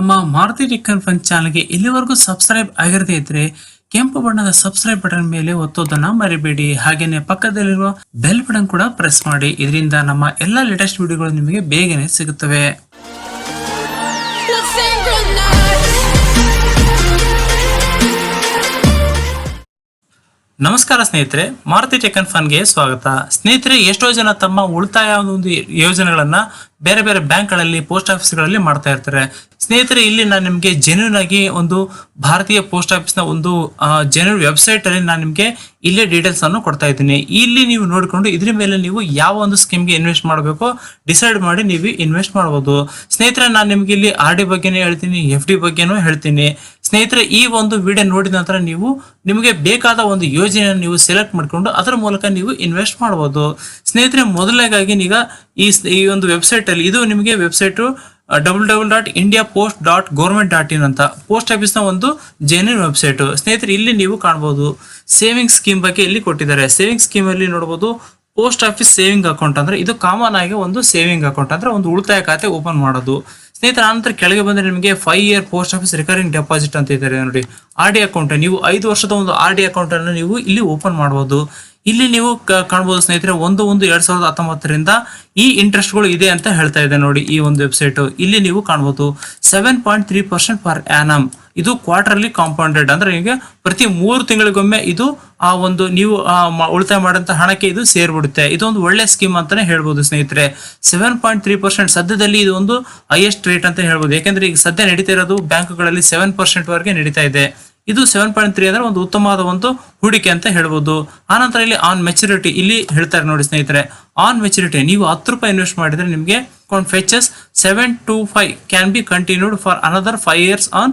ನಮ್ಮ ಮಾರುತಿ ಟಿಕ್ಕನ್ ಫಂಡ್ ಚಾನಲ್ಗೆ ಇಲ್ಲಿವರೆಗೂ ಸಬ್ಸ್ಕ್ರೈಬ್ ಆಗಿರದೇ ಇದ್ರೆ ಕೆಂಪು ಬಣ್ಣದ ಸಬ್ಸ್ಕ್ರೈಬ್ ಬಟನ್ ಮೇಲೆ ಒತ್ತೋದನ್ನ ಮರಿಬೇಡಿ. ಹಾಗೇನೆ ಪಕ್ಕದಲ್ಲಿರುವ ಬೆಲ್ ಬಟನ್ ಕೂಡ ಪ್ರೆಸ್ ಮಾಡಿ. ಇದರಿಂದ ನಮ್ಮ ಎಲ್ಲಾ ಲೇಟೆಸ್ಟ್ ವಿಡಿಯೋಗಳು ನಿಮಗೆ ಬೇಗನೆ ಸಿಗುತ್ತವೆ. ನಮಸ್ಕಾರ ಸ್ನೇಹಿತರೆ, ಮಾರುತಿ ಟೆಕನ್ ಫನ್ಗೆ ಸ್ವಾಗತ. ಸ್ನೇಹಿತರೆ, ಎಷ್ಟೋ ಜನ ತಮ್ಮ ಉಳಿತಾಯ ಒಂದು ಯೋಜನೆಗಳನ್ನ ಬೇರೆ ಬೇರೆ ಬ್ಯಾಂಕ್ಗಳಲ್ಲಿ, ಪೋಸ್ಟ್ ಆಫೀಸ್ಗಳಲ್ಲಿ ಮಾಡ್ತಾ ಇರ್ತಾರೆ. ಸ್ನೇಹಿತರೆ, ಇಲ್ಲಿ ನಾನು ನಿಮಗೆ ಜೆನ್ಯೂನ್ ಆಗಿ ಒಂದು ಭಾರತೀಯ ಪೋಸ್ಟ್ ಆಫೀಸ್ನ ಒಂದು ಜೆನ್ಯೂನ್ ವೆಬ್ಸೈಟ್ ಅಲ್ಲಿ ನಾನು ನಿಮಗೆ ಇಲ್ಲೇ ಡೀಟೇಲ್ಸ್ ಅನ್ನು ಕೊಡ್ತಾ ಇದ್ದೀನಿ. ಇಲ್ಲಿ ನೀವು ನೋಡಿಕೊಂಡು ಇದ್ರ ಮೇಲೆ ನೀವು ಯಾವ ಒಂದು ಸ್ಕೀಮ್ಗೆ ಇನ್ವೆಸ್ಟ್ ಮಾಡಬೇಕು ಡಿಸೈಡ್ ಮಾಡಿ ನೀವು ಇನ್ವೆಸ್ಟ್ ಮಾಡಬಹುದು ಸ್ನೇಹಿತರೆ, ನಾನು ನಿಮಗೆ ಇಲ್ಲಿ ಆರ್ ಡಿ ಬಗ್ಗೆನೂ ಹೇಳ್ತೀನಿ ಎಫ್ ಡಿ ಬಗ್ಗೆನೂ ಹೇಳ್ತೀನಿ. ಸ್ನೇಹಿತರೆ, ಈ ಒಂದು ವಿಡಿಯೋ ನೋಡಿದ ನಂತರ ನೀವು ನಿಮಗೆ ಬೇಕಾದ ಒಂದು ಯೋಜನೆಯನ್ನು ನೀವು ಸೆಲೆಕ್ಟ್ ಮಾಡಿಕೊಂಡು ಅದರ ಮೂಲಕ ನೀವು ಇನ್ವೆಸ್ಟ್ ಮಾಡಬಹುದು ಸ್ನೇಹಿತರೆ ಮೊದಲನೇಗಾಗಿ ಈಗ ಈ ಈ ಒಂದು ವೆಬ್ಸೈಟ್ ಅಲ್ಲಿ, ಇದು ನಿಮಗೆ website W double dot India post dot government dot in ಅಂತ ಪೋಸ್ಟ್ ಆಫೀಸ್ನ ಒಂದು ಜೆನ್ಯೂನ್ ವೆಬ್ಸೈಟ್ ಸ್ನೇಹಿತರೆ, ಇಲ್ಲಿ ನೀವು ಕಾಣಬಹುದು ಸೇವಿಂಗ್ ಸ್ಕೀಮ್ ಬಗ್ಗೆ ಇಲ್ಲಿ ಕೊಟ್ಟಿದ್ದಾರೆ. ಸೇವಿಂಗ್ ಸ್ಕೀಮ್ ಅಲ್ಲಿ ನೋಡಬಹುದು ಪೋಸ್ಟ್ ಆಫೀಸ್ ಸೇವಿಂಗ್ ಅಕೌಂಟ್ ಅಂದ್ರೆ ಇದು ಕಾಮನ್ ಆಗಿ ಒಂದು ಸೇವಿಂಗ್ ಅಕೌಂಟ್ ಅಂದ್ರೆ ಒಂದು ಉಳಿತಾಯ ಖಾತೆ ಓಪನ್ ಮಾಡೋದು. ಸ್ನೇಹಿತರ ನಂತರ ಕೆಳಗೆ ಬಂದ್ರೆ ನಿಮಗೆ five year post office recurring deposit ಅಂತ ಇದ್ದಾರೆ ನೋಡಿ. ಆರ್ ಡಿ ಅಕೌಂಟ್ ನೀವು ಐದು ವರ್ಷದ ಒಂದು ಆರ್ ಡಿ ಅಕೌಂಟ್ ಅನ್ನು ನೀವು ಇಲ್ಲಿ ಓಪನ್ ಮಾಡಬಹುದು ಇಲ್ಲಿ ನೀವು ಕಾಣಬಹುದು ಸ್ನೇಹಿತರೆ, ಒಂದು ಒಂದು ಎರಡ್ ಸಾವಿರದ ಹತ್ತೊಂಬತ್ತರಿಂದ ಈ ಇಂಟ್ರೆಸ್ಟ್ಗಳು ಇದೆ ಅಂತ ಹೇಳ್ತಾ ಇದೆ ನೋಡಿ ಈ ಒಂದು ವೆಬ್ಸೈಟ್ ಇಲ್ಲಿ ನೀವು ಕಾಣ್ಬೋದು seven point three percent per annum ಇದು ಕ್ವಾರ್ಟರ್ಲಿ ಕಾಂಪೌಂಡೆಡ್ ಅಂದ್ರೆ ನಿಮಗೆ ಪ್ರತಿ ಮೂರು ತಿಂಗಳಿಗೊಮ್ಮೆ ಇದು ಆ ಒಂದು ನೀವು ಉಳಿತಾಯ ಮಾಡಿದಂತ ಹಣಕ್ಕೆ ಇದು ಸೇರ್ಬಿಡುತ್ತೆ. ಇದೊಂದು ಒಳ್ಳೆ ಸ್ಕೀಮ್ ಅಂತಾನೆ ಹೇಳ್ಬೋದು ಸ್ನೇಹಿತರೆ. ಸೆವೆನ್ ಪಾಯಿಂಟ್ ತ್ರೀ ಪರ್ಸೆಂಟ್ ಸದ್ಯದಲ್ಲಿ ಇದು ಒಂದು ಹೈಯೆಸ್ಟ್ ರೇಟ್ ಅಂತ ಹೇಳ್ಬೋದು. ಯಾಕಂದ್ರೆ ಈಗ ಸದ್ಯ ನಡೀತಾ ಇರೋದು ಬ್ಯಾಂಕ್ಗಳಲ್ಲಿ ಸೆವೆನ್ ಪರ್ಸೆಂಟ್ ವರೆಗೆ ನಡೀತಾ ಇದೆ. ಇದು ಸೆವೆನ್ ಪಾಯಿಂಟ್ ತ್ರೀ ಅಂದ್ರೆ ಒಂದು ಉತ್ತಮವಾದ ಒಂದು ಹೂಡಿಕೆ ಅಂತ ಹೇಳ್ಬೋದು. ಆನಂತರ ಇಲ್ಲಿ ಆನ್ ಮೆಚುರಿಟಿ ಇಲ್ಲಿ ಹೇಳ್ತಾರೆ ನೋಡಿ ಸ್ನೇಹಿತರೆ. ಆನ್ ಮೆಚುರಿಟಿ ನೀವು ಹತ್ತು ರೂಪಾಯಿ ಇನ್ವೆಸ್ಟ್ ಮಾಡಿದ್ರೆ ನಿಮಗೆ fetches seven two five can be continued for another five years on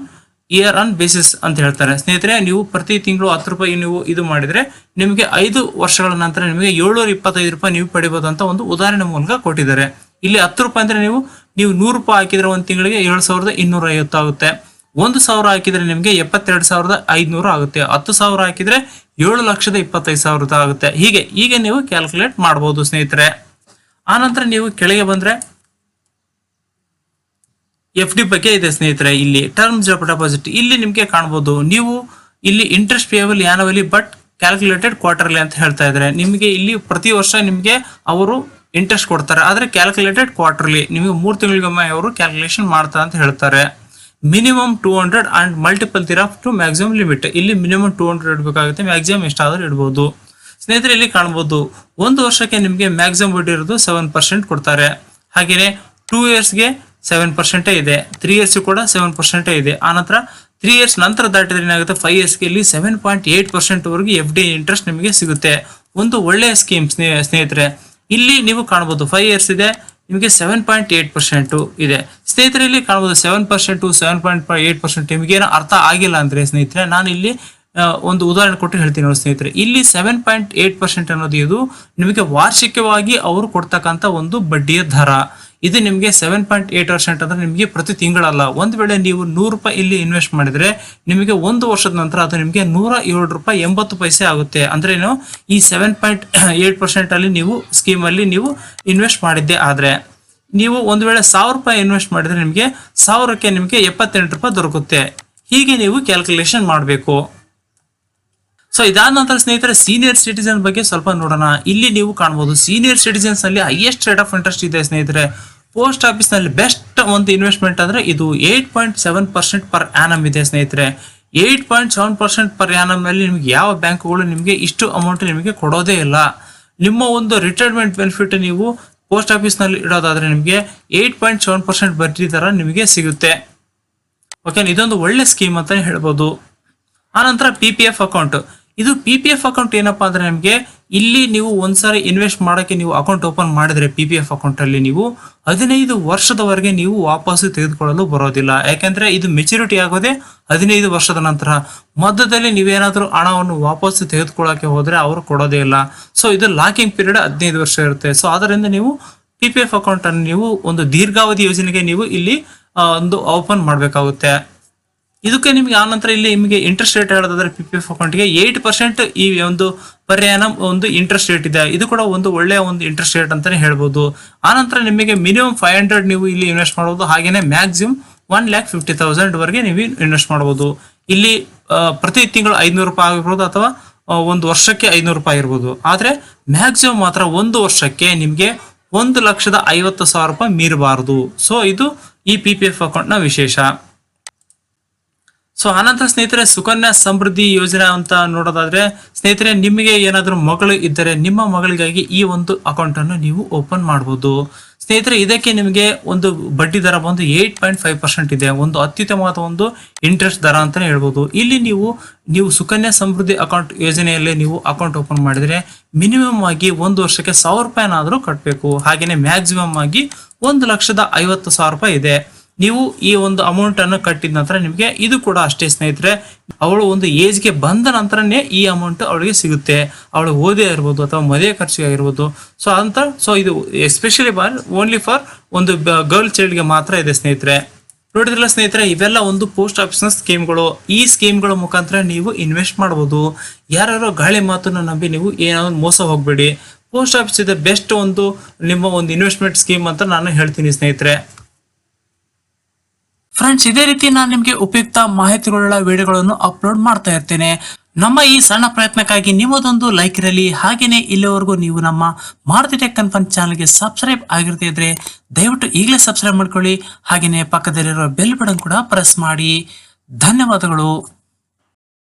year on basis ಅಂತ ಹೇಳ್ತಾರೆ. ಸ್ನೇಹಿತರೆ, ನೀವು ಪ್ರತಿ ತಿಂಗಳು ಹತ್ತು ರೂಪಾಯಿ ನೀವು ಇದು ಮಾಡಿದ್ರೆ ನಿಮಗೆ ಐದು ವರ್ಷಗಳ ನಂತರ ನಿಮಗೆ ಏಳ್ನೂರ ಇಪ್ಪತ್ತೈದು ರೂಪಾಯಿ ನೀವು ಪಡಿಬೋದು ಅಂತ ಒಂದು ಉದಾಹರಣೆ ಮೂಲಕ ಕೊಟ್ಟಿದ್ದಾರೆ. ಇಲ್ಲಿ ಹತ್ತು ರೂಪಾಯಿ ಅಂದ್ರೆ ನೀವು ನೀವು ನೂರು ರೂಪಾಯಿ ಹಾಕಿದ್ರೆ ಒಂದು ತಿಂಗಳಿಗೆ ಏಳು ಸಾವಿರದ ಇನ್ನೂರ ಐವತ್ತು ಆಗುತ್ತೆ. ಒಂದು ಸಾವಿರ ಹಾಕಿದ್ರೆ ನಿಮಗೆ ಎಪ್ಪತ್ತೆರಡು ಸಾವಿರದ ಐದುನೂರು ಆಗುತ್ತೆ. ಹತ್ತು ಸಾವಿರ ಹಾಕಿದ್ರೆ ಏಳು ಲಕ್ಷದ ಇಪ್ಪತ್ತೈದು ಸಾವಿರದ ಆಗುತ್ತೆ. ಹೀಗೆ ಹೀಗೆ ನೀವು ಕ್ಯಾಲ್ಕುಲೇಟ್ ಮಾಡಬಹುದು ಸ್ನೇಹಿತರೆ. ಆನಂತರ ನೀವು ಕೆಳಗೆ ಬಂದ್ರೆ ಎಫ್ ಡಿ ಬಗ್ಗೆ ಇದೆ ಸ್ನೇಹಿತರೆ ಇಲ್ಲಿ. ಟರ್ಮ್ಸ್ ಆಫ್ ಡೆಪಾಸಿಟ್ ಇಲ್ಲಿ ನಿಮಗೆ ಕಾಣಬಹುದು ನೀವು ಇಲ್ಲಿ interest payable annually but calculated quarterly ಅಂತ ಹೇಳ್ತಾ ಇದ್ದಾರೆ. ನಿಮಗೆ ಇಲ್ಲಿ ಪ್ರತಿ ವರ್ಷ ನಿಮಗೆ ಅವರು ಇಂಟ್ರೆಸ್ಟ್ ಕೊಡ್ತಾರೆ. ಆದರೆ ಕ್ಯಾಲ್ಕುಲೇಟೆಡ್ ಕ್ವಾರ್ಟರ್ಲಿ ನಿಮಗೆ ಮೂರು ತಿಂಗಳಿಗೊಮ್ಮೆ ಅವರು ಕ್ಯಾಲ್ಕುಲೇಷನ್ ಮಾಡ್ತಾರೆ ಅಂತ ಹೇಳ್ತಾರೆ. Minimum two hundred and multiple thereof to maximum limit ಇಲ್ಲಿ ಮಿನಿಮಮ್ ಟೂ ಹಂಡ್ರೆಡ್ ಇಡಬೇಕಾಗುತ್ತೆ ಮ್ಯಾಕ್ಸಿಮಮ್ ಎಷ್ಟಾದರೂ ಇಡ್ಬೋದು. ಸ್ನೇಹಿತರೆ, ಇಲ್ಲಿ ಕಾಣ್ಬೋದು ಒಂದು ವರ್ಷಕ್ಕೆ ನಿಮಗೆ ಮ್ಯಾಕ್ಸಿಮಮ್ ಬಡ್ಡಿ ಇರೋದು ಸೆವೆನ್ ಪರ್ಸೆಂಟ್ ಕೊಡ್ತಾರೆ. ಹಾಗೆಯೇ ಟೂ ಇಯರ್ಸ್ಗೆ ಸೆವೆನ್ ಪರ್ಸೆಂಟೇ ಇದೆ. ತ್ರೀ ಇಯರ್ಸ್ ಕೂಡ ಸೆವೆನ್ ಪರ್ಸೆಂಟೇ ಇದೆ. ಆನಂತರ ತ್ರೀ ಇಯರ್ಸ್ ನಂತರ ದಾಟಿದ್ರೆ ಏನಾಗುತ್ತೆ? ಫೈವ್ ಇಯರ್ಸ್ಗೆ ಇಲ್ಲಿ ಸೆವೆನ್ ಪಾಯಿಂಟ್ ಏಯ್ಟ್ ಪರ್ಸೆಂಟ್ ವರೆಗೆ ಎಫ್ ಡಿ ಇಂಟ್ರೆಸ್ಟ್ ನಿಮಗೆ ಸಿಗುತ್ತೆ. ಒಂದು ಒಳ್ಳೆಯ ಸ್ಕೀಮ್ ಸ್ನೇಹಿತರೆ, ಇಲ್ಲಿ ನೀವು ಕಾಣ್ಬೋದು ಫೈವ್ ಇಯರ್ಸ್ ಇದೆ ನಿಮಗೆ ಸೆವೆನ್ ಪಾಯಿಂಟ್ ಏಟ್ ಪರ್ಸೆಂಟು ಇದೆ. ಸ್ನೇಹಿತರಲ್ಲಿ ಕಾಣ್ಬೋದು seven percent seven point eight percent ನಿಮಗೇನು ಅರ್ಥ ಆಗಿಲ್ಲ ಅಂದ್ರೆ ಸ್ನೇಹಿತರೆ ನಾನು ಇಲ್ಲಿ ಒಂದು ಉದಾಹರಣೆ ಕೊಟ್ಟು ಹೇಳ್ತೀನಿ ನೋಡಿ ಸ್ನೇಹಿತರೆ. ಇಲ್ಲಿ ಸೆವೆನ್ ಪಾಯಿಂಟ್ ಏಟ್ ಪರ್ಸೆಂಟ್ ಅನ್ನೋದು ಇದು ನಿಮಗೆ ವಾರ್ಷಿಕವಾಗಿ ಅವರು ಕೊಡ್ತಕ್ಕಂಥ ಒಂದು ಬಡ್ಡಿಯ ದರ. ಇದು ನಿಮಗೆ ಸೆವೆನ್ ಪಾಯಿಂಟ್ ಏಟ್ ಪರ್ಸೆಂಟ್ ಅಂದ್ರೆ ನಿಮಗೆ ಪ್ರತಿ ತಿಂಗಳಲ್ಲ. ಒಂದು ವೇಳೆ ನೀವು ನೂರು ರೂಪಾಯಿ ಇಲ್ಲಿ ಇನ್ವೆಸ್ಟ್ ಮಾಡಿದ್ರೆ ನಿಮಗೆ ಒಂದು ವರ್ಷದ ನಂತರ ಅದು ನಿಮಗೆ ನೂರ ಏಳು ರೂಪಾಯಿ ಎಂಬತ್ತು ಪೈಸೆ ಆಗುತ್ತೆ. ಅಂದ್ರೆ ಏನು? ಈ ಸೆವೆನ್ ಪಾಯಿಂಟ್ ಏಟ್ ಪರ್ಸೆಂಟ್ ಅಲ್ಲಿ ನೀವು ಸ್ಕೀಮ್ ಅಲ್ಲಿ ನೀವು ಇನ್ವೆಸ್ಟ್ ಮಾಡಿದ್ದೆ ಆದ್ರೆ ನೀವು ಒಂದು ವೇಳೆ ಸಾವಿರ ರೂಪಾಯಿ ಇನ್ವೆಸ್ಟ್ ಮಾಡಿದ್ರೆ ನಿಮಗೆ ಸಾವಿರಕ್ಕೆ ನಿಮಗೆ ಎಪ್ಪತ್ತೆಂಟು ರೂಪಾಯಿ ದೊರಕುತ್ತೆ. ಹೀಗೆ ನೀವು ಕ್ಯಾಲ್ಕುಲೇಷನ್ ಮಾಡಬೇಕು. ಸೊ ಇದಾದ ನಂತರ ಸ್ನೇಹಿತರೆ ಸೀನಿಯರ್ ಸಿಟಿಸನ್ ಬಗ್ಗೆ ಸ್ವಲ್ಪ ನೋಡೋಣ. ಇಲ್ಲಿ ನೀವು ಕಾಣಬಹುದು ಸೀನಿಯರ್ ಸಿಟಿಸನ್ಸ್ನಲ್ಲಿ ಹೈಯೆಸ್ಟ್ ರೇಟ್ ಆಫ್ ಇಂಟ್ರೆಸ್ಟ್ ಇದೆ ಸ್ನೇಹಿತರೆ. ಪೋಸ್ಟ್ ಆಫೀಸ್ನಲ್ಲಿ ಬೆಸ್ಟ್ ಒಂದು ಇನ್ವೆಸ್ಟ್ಮೆಂಟ್ ಅಂದ್ರೆ ಇದು eight point seven percent per annum ಇದೆ ಸ್ನೇಹಿತರೆ. Eight point seven percent per ಆನಮ್ನಲ್ಲಿ ನಿಮ್ಗೆ ಯಾವ ಬ್ಯಾಂಕ್ಗಳು ನಿಮಗೆ ಇಷ್ಟು ಅಮೌಂಟ್ ನಿಮಗೆ ಕೊಡೋದೇ ಇಲ್ಲ. ನಿಮ್ಮ ಒಂದು ರಿಟೈರ್ಮೆಂಟ್ ಬೆನಿಫಿಟ್ ನೀವು ಪೋಸ್ಟ್ ಆಫೀಸ್ನಲ್ಲಿ ಇಡೋದಾದ್ರೆ ನಿಮಗೆ ಏಟ್ ಪಾಯಿಂಟ್ ಸೆವೆನ್ ಪರ್ಸೆಂಟ್ ಬಡ್ಡಿ ದರ ನಿಮಗೆ ಸಿಗುತ್ತೆ. ಓಕೆ ಇದೊಂದು ಒಳ್ಳೆ ಸ್ಕೀಮ್ ಅಂತ ಹೇಳ್ಬೋದು. ಆನಂತರ ಪಿ ಪಿ ಎಫ್ ಅಕೌಂಟ್ ಇದು ಪಿ ಪಿ ಎಫ್ ಅಕೌಂಟ್ ಏನಪ್ಪಾ ಅಂದ್ರೆ ನಿಮಗೆ ಇಲ್ಲಿ ನೀವು ಒಂದ್ಸಾರಿ ಇನ್ವೆಸ್ಟ್ ಮಾಡೋಕೆ ನೀವು ಅಕೌಂಟ್ ಓಪನ್ ಮಾಡಿದ್ರೆ ಪಿ ಪಿ ಎಫ್ ಅಕೌಂಟ್ ಅಲ್ಲಿ ನೀವು ಹದಿನೈದು ವರ್ಷದವರೆಗೆ ನೀವು ವಾಪಸ್ಸು ತೆಗೆದುಕೊಳ್ಳಲು ಬರೋದಿಲ್ಲ. ಯಾಕೆಂದ್ರೆ ಇದು ಮೆಚುರಿಟಿ ಆಗೋದೇ ಹದಿನೈದು ವರ್ಷದ ನಂತರ. ಮಧ್ಯದಲ್ಲಿ ನೀವೇನಾದರೂ ಹಣವನ್ನು ವಾಪಸ್ಸು ತೆಗೆದುಕೊಳ್ಳೋಕೆ ಹೋದ್ರೆ ಅವರು ಕೊಡೋದೇ ಇಲ್ಲ. ಸೊ ಇದು ಲಾಕಿಂಗ್ ಪೀರಿಯಡ್ ಹದಿನೈದು ವರ್ಷ ಇರುತ್ತೆ. ಸೊ ಅದರಿಂದ ನೀವು ಪಿ ಪಿ ಎಫ್ ಅಕೌಂಟ್ ಅನ್ನು ನೀವು ಒಂದು ದೀರ್ಘಾವಧಿ ಯೋಜನೆಗೆ ನೀವು ಇಲ್ಲಿ ಒಂದು ಓಪನ್ ಮಾಡಬೇಕಾಗುತ್ತೆ. ಇದಕ್ಕೆ ನಿಮಗೆ ಆನಂತರ ಇಲ್ಲಿ ನಿಮಗೆ ಇಂಟ್ರೆಸ್ಟ್ ರೇಟ್ ಹೇಳೋದಾದ್ರೆ ಪಿ ಪಿ ಎಫ್ ಅಕೌಂಟ್ಗೆ ಏಯ್ಟ್ ಪರ್ಸೆಂಟ್ ಈ ಒಂದು ಪರ್ಯಾಯ ಒಂದು ಇಂಟ್ರೆಸ್ಟ್ ರೇಟ್ ಇದೆ. ಇದು ಕೂಡ ಒಂದು ಒಳ್ಳೆಯ ಒಂದು ಇಂಟ್ರೆಸ್ಟ್ ರೇಟ್ ಅಂತಲೇ ಹೇಳ್ಬೋದು. ಆನಂತರ ನಿಮಗೆ ಮಿನಿಮಮ್ ಫೈವ್ ಹಂಡ್ರೆಡ್ ನೀವು ಇಲ್ಲಿ ಇನ್ವೆಸ್ಟ್ ಮಾಡ್ಬೋದು. ಹಾಗೆಯೇ maximum one lakh fifty thousand ವರೆಗೆ ನೀವು ಇನ್ವೆಸ್ಟ್ ಮಾಡ್ಬೋದು. ಇಲ್ಲಿ ಪ್ರತಿ ತಿಂಗಳು ಐನೂರು ರೂಪಾಯಿ ಆಗಿರ್ಬೋದು ಅಥವಾ ಒಂದು ವರ್ಷಕ್ಕೆ ಐನೂರು ರೂಪಾಯಿ ಇರ್ಬೋದು. ಆದರೆ ಮ್ಯಾಕ್ಸಿಮಮ್ ಮಾತ್ರ ಒಂದು ವರ್ಷಕ್ಕೆ ನಿಮಗೆ ಒಂದು ಲಕ್ಷದ ಐವತ್ತು ಸಾವಿರ ರೂಪಾಯಿ ಮೀರಬಾರದು. ಸೊ ಇದು ಈ ಪಿ ಪಿ ಎಫ್ ಅಕೌಂಟ್ನ ವಿಶೇಷ. ಸೊ ಆನಂತರ ಸ್ನೇಹಿತರೆ, ಸುಕನ್ಯಾ ಸಮೃದ್ಧಿ ಯೋಜನೆ ಅಂತ ನೋಡೋದಾದ್ರೆ, ಸ್ನೇಹಿತರೆ, ನಿಮಗೆ ಏನಾದರೂ ಮಗಳು ಇದ್ದರೆ ನಿಮ್ಮ ಮಗಳಿಗಾಗಿ ಈ ಒಂದು ಅಕೌಂಟ್ ಅನ್ನು ನೀವು ಓಪನ್ ಮಾಡಬಹುದು ಸ್ನೇಹಿತರೆ, ಇದಕ್ಕೆ ನಿಮಗೆ ಒಂದು ಬಡ್ಡಿ ದರ ಬಂದು ಏಟ್ ಪಾಯಿಂಟ್ ಫೈವ್ ಪರ್ಸೆಂಟ್ ಇದೆ. ಒಂದು ಅತ್ಯುತ್ತಮವಾದ ಒಂದು ಇಂಟ್ರೆಸ್ಟ್ ದರ ಅಂತಾನೆ ಹೇಳ್ಬೋದು. ಇಲ್ಲಿ ನೀವು ನೀವು ಸುಕನ್ಯಾ ಸಮೃದ್ಧಿ ಅಕೌಂಟ್ ಯೋಜನೆಯಲ್ಲಿ ನೀವು ಅಕೌಂಟ್ ಓಪನ್ ಮಾಡಿದರೆ ಮಿನಿಮಮ್ ಆಗಿ ಒಂದು ವರ್ಷಕ್ಕೆ ಸಾವಿರ ರೂಪಾಯಿನಾದರೂ ಕಟ್ಟಬೇಕು ಹಾಗೆಯೇ ಮ್ಯಾಕ್ಸಿಮಮ್ ಆಗಿ ಒಂದು ಲಕ್ಷದ ಐವತ್ತು ಸಾವಿರ ರೂಪಾಯಿ ಇದೆ. ನೀವು ಈ ಒಂದು ಅಮೌಂಟ್ ಅನ್ನು ಕಟ್ಟಿದ ನಂತರ ನಿಮಗೆ ಇದು ಕೂಡ ಅಷ್ಟೇ ಸ್ನೇಹಿತರೆ, ಅವಳು ಒಂದು ಏಜ್ಗೆ ಬಂದ ನಂತರನೇ ಈ ಅಮೌಂಟ್ ಅವಳಿಗೆ ಸಿಗುತ್ತೆ. ಅವಳು ಓದೇ ಇರ್ಬೋದು ಅಥವಾ ಮದುವೆ ಖರ್ಚಿಗೆ ಆಗಿರ್ಬೋದು. ಸೊ ಅಂತ ಸೊ ಇದು ಎಸ್ಪೆಷಲಿ ಬಾರ್ ಓನ್ಲಿ ಫಾರ್ ಒಂದು ಗರ್ಲ್ ಚೈಲ್ಡ್ಗೆ ಮಾತ್ರ ಇದೆ ಸ್ನೇಹಿತರೆ. ನೋಡಿದ್ರಲ್ಲ ಸ್ನೇಹಿತರೆ, ಇವೆಲ್ಲ ಒಂದು ಪೋಸ್ಟ್ ಆಫೀಸ್ನ ಸ್ಕೀಮ್ಗಳು ಈ ಸ್ಕೀಮ್ಗಳ ಮುಖಾಂತರ ನೀವು ಇನ್ವೆಸ್ಟ್ ಮಾಡ್ಬೋದು. ಯಾರ್ಯಾರೋ ಗಾಳಿ ಮಾತನ್ನು ನಂಬಿ ನೀವು ಏನಾದ್ರು ಮೋಸ ಹೋಗಬೇಡಿ. ಪೋಸ್ಟ್ ಆಫೀಸ್ ಇದೆ ಬೆಸ್ಟ್ ಒಂದು ನಿಮ್ಮ ಒಂದು ಇನ್ವೆಸ್ಟ್ಮೆಂಟ್ ಸ್ಕೀಮ್ ಅಂತ ನಾನು ಹೇಳ್ತೀನಿ ಸ್ನೇಹಿತರೆ. ಫ್ರೆಂಡ್ಸ್ ಇದೇ ರೀತಿ ನಾನು ನಿಮಗೆ ಉಪಯುಕ್ತ ಮಾಹಿತಿಗಳುಳ್ಳ ವಿಡಿಯೋಗಳನ್ನು ಅಪ್ಲೋಡ್ ಮಾಡ್ತಾ ಇರ್ತೇನೆ. ನಮ್ಮ ಈ ಸಣ್ಣ ಪ್ರಯತ್ನಕ್ಕಾಗಿ ನಿಮ್ಮದೊಂದು ಲೈಕ್ ಇರಲಿ. ಹಾಗೆಯೇ ಇಲ್ಲಿವರೆಗೂ ನೀವು ನಮ್ಮ ಮಾರುತಿ ಟೆಕ್ ಕನ್ಫರ್ಮ್ ಚಾನಲ್ಗೆ ಸಬ್ಸ್ಕ್ರೈಬ್ ಆಗಿರದೇ ಇದ್ರೆ ದಯವಿಟ್ಟು ಈಗಲೇ ಸಬ್ಸ್ಕ್ರೈಬ್ ಮಾಡ್ಕೊಳ್ಳಿ. ಹಾಗೆಯೇ ಪಕ್ಕದಲ್ಲಿರೋ ಬೆಲ್ ಬಟನ್ ಕೂಡ ಪ್ರೆಸ್ ಮಾಡಿ. ಧನ್ಯವಾದಗಳು.